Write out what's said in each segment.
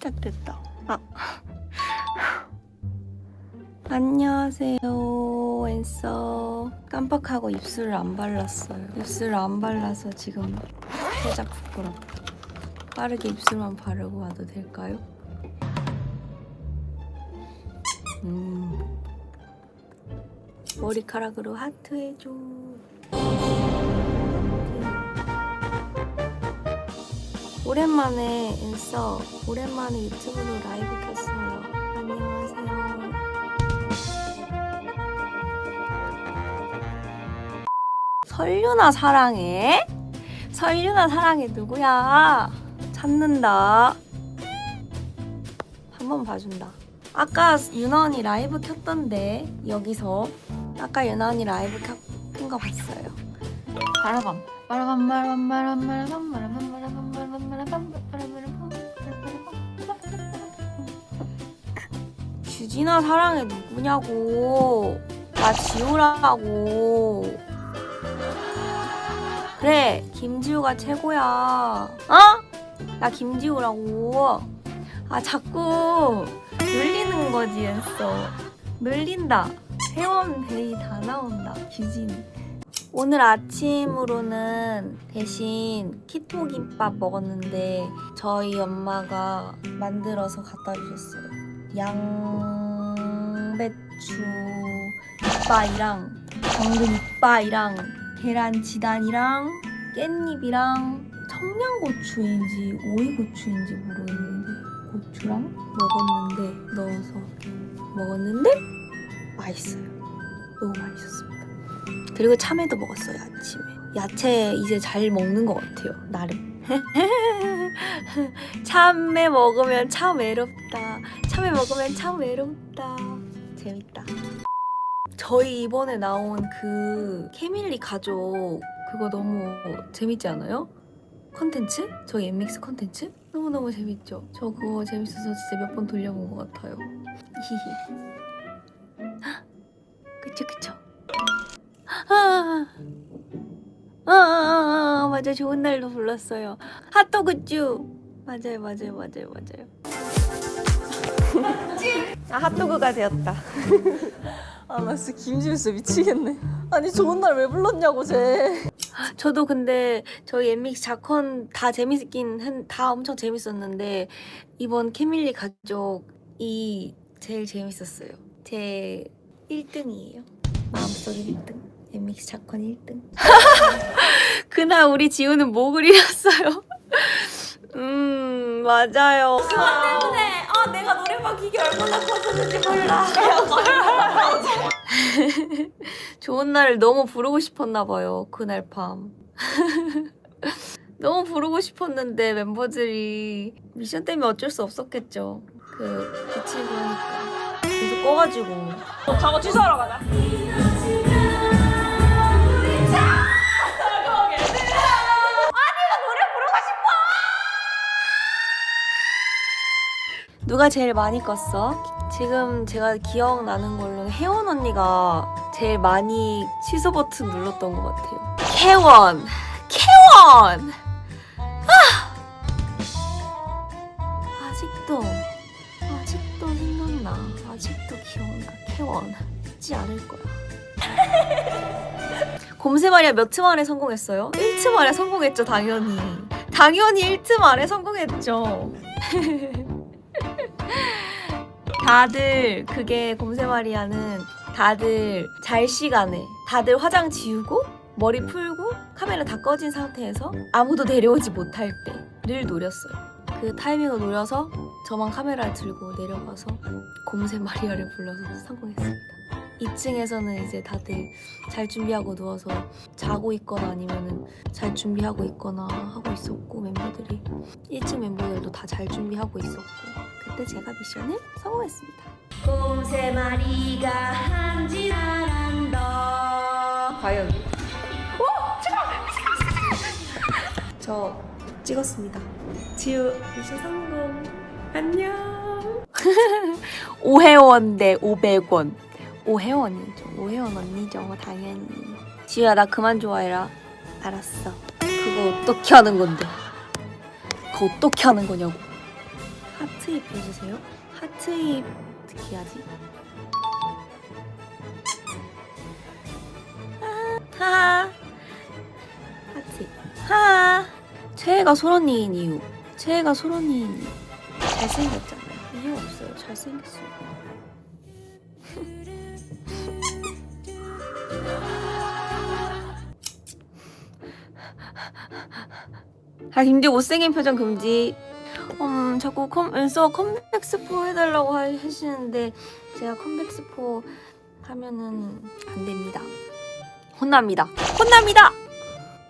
시작됐다. 아. 안녕하세요, 앤서. 깜빡하고 입술을 안 발랐어요. 입술을 안 발라서 지금 살짝 부끄럽다. 빠르게 입술만 바르고 와도 될까요? 음. 머리카락으로 하트 해줘. 오랜만에 앤서, 오랜만에 유튜브로 라이브 켰어요. 안녕하세요. 설유나 사랑해? 설유나 사랑해 누구야? 찾는다. 한 번 봐준다. 아까 유나 언니 라이브 켰던데 여기서 아까 유나 언니 라이브 켠거 봤어요. 바라밤 바라밤 바라밤 바라밤 바라밤 바라밤 바라밤 규진아 사랑해 누구냐고. 나 지우라고. 그래 김지우가 최고야. 어? 나 김지우라고. 아 자꾸 놀리는 거지 했어 놀린다. 회원 베이 다 나온다 규진 오늘 아침으로는 대신 키토 김밥 먹었는데 저희 엄마가 만들어서 갖다 주셨어요 양배추 이빠이랑 당근 이빠이랑 계란 지단이랑 깻잎이랑 청양고추인지 오이고추인지 모르겠는데 고추랑 먹었는데 넣어서 먹었는데 맛있어요. 너무 맛있었습니다. 그리고 참외도 먹었어요 아침에. 야채 이제 잘 먹는 것 같아요 나름. 참외 먹으면 참 외롭다. 참외 먹으면 참 외롭다. 재밌다. 저희 이번에 나온 그 캐밀리 가족 그거 너무 재밌지 않아요? 컨텐츠? 저희 엠믹스 컨텐츠? 너무너무 재밌죠? 저 그거 재밌어서 진짜 몇 번 돌려본 것 같아요. 그쵸 그쵸. 아, 아, 아, 아, 맞아 좋은 날도 불렀어요. 핫도그쭈. 맞아요 맞아요 맞아요 맞아요. 아 핫도그가 되었다. 아 나 진짜 김지우 진짜 미치겠네. 아니 좋은 날 왜 불렀냐고 쟤. 저도 근데 저희 엠믹스 자컨 다 재밌긴 한, 다 엄청 재밌었는데 이번 캐밀리 가족이 제일 재밌었어요. 제 1등이에요. 마음속 1등. 엠믹스 자컨 1등. 그날 우리 지우는 뭐 그리렸어요? 음 맞아요. 그것 때문에 아 내가 노래방 기계 얼마나 커졌는지 몰라. 좋은 날을 너무 부르고 싶었나 봐요. 그날 밤. 너무 부르고 싶었는데 멤버들이 미션 때문에 어쩔 수 없었겠죠. 그 빛을 보니까 계속 꺼가지고 저거 취소하러 가자. 누가 제일 많이 껐어? 지금 제가 기억나는 걸로는 혜원 언니가 제일 많이 취소 버튼 눌렀던 것 같아요. 캐원! 캐원! 아! 아직도, 아직도 생각나. 아직도 기억나. 캐원. 잊지 않을 거야. 곰세 마리아 몇트 만에 성공했어요? 1트 만에 성공했죠, 당연히. 당연히 1트 만에 성공했죠. 다들 그게 곰세 마리아는 다들 잘 시간에 다들 화장 지우고 머리 풀고 카메라 다 꺼진 상태에서 아무도 데려오지 못할 때를 노렸어요. 그 타이밍을 노려서 저만 카메라를 들고 내려가서 곰세 마리아를 불러서 성공했습니다. 2층에서는 이제 다들 잘 준비하고 누워서 자고 있거나 아니면은 잘 준비하고 있거나 하고 있었고 멤버들이 1층 멤버들도 다 잘 준비하고 있었고 그때 제가 미션을 성공했습니다. 곰세 마리가 한지 잘한다. 과연? 오! 저 찍었습니다. 지우 미션 성공. 안녕. 5회원 대 500원. 5회원이죠. 5회원 언니죠. 당연히. 지우야 나 그만 좋아해라. 알았어. 그거 어떻게 하는 건데? 그거 어떻게 하는 거냐고. 하트 잎 보여주세요. 하트 잎. 어떻게 하지? 하하. 아, 하트 하하. 최애가 소란이인 이유. 최애가 소란이인 이유. 잘생겼잖아요. 이유 없어요. 잘생겼어요. 아 김지 못생긴 표정 금지. 음 자꾸 컴 은서 컴백 스포 해달라고 하- 하시는데 제가 컴백 스포 하면은 안 됩니다. 혼납니다. 혼납니다.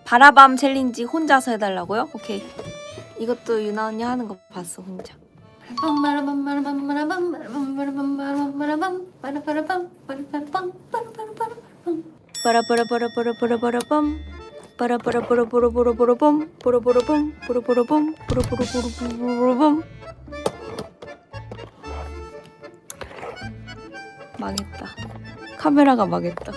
바라밤 챌린지 혼자서 해달라고요? 오케이. 이것도 유나 언니 하는 거 봤어 혼자. 빠라빠라빠라빠라빠라빰 빠라빠라빠라빠라빠라빰 빠라 빠라빠라빰 빠라빠라빰 빠라빠라빠라빠라빰 망했다. 카메라가 망했다.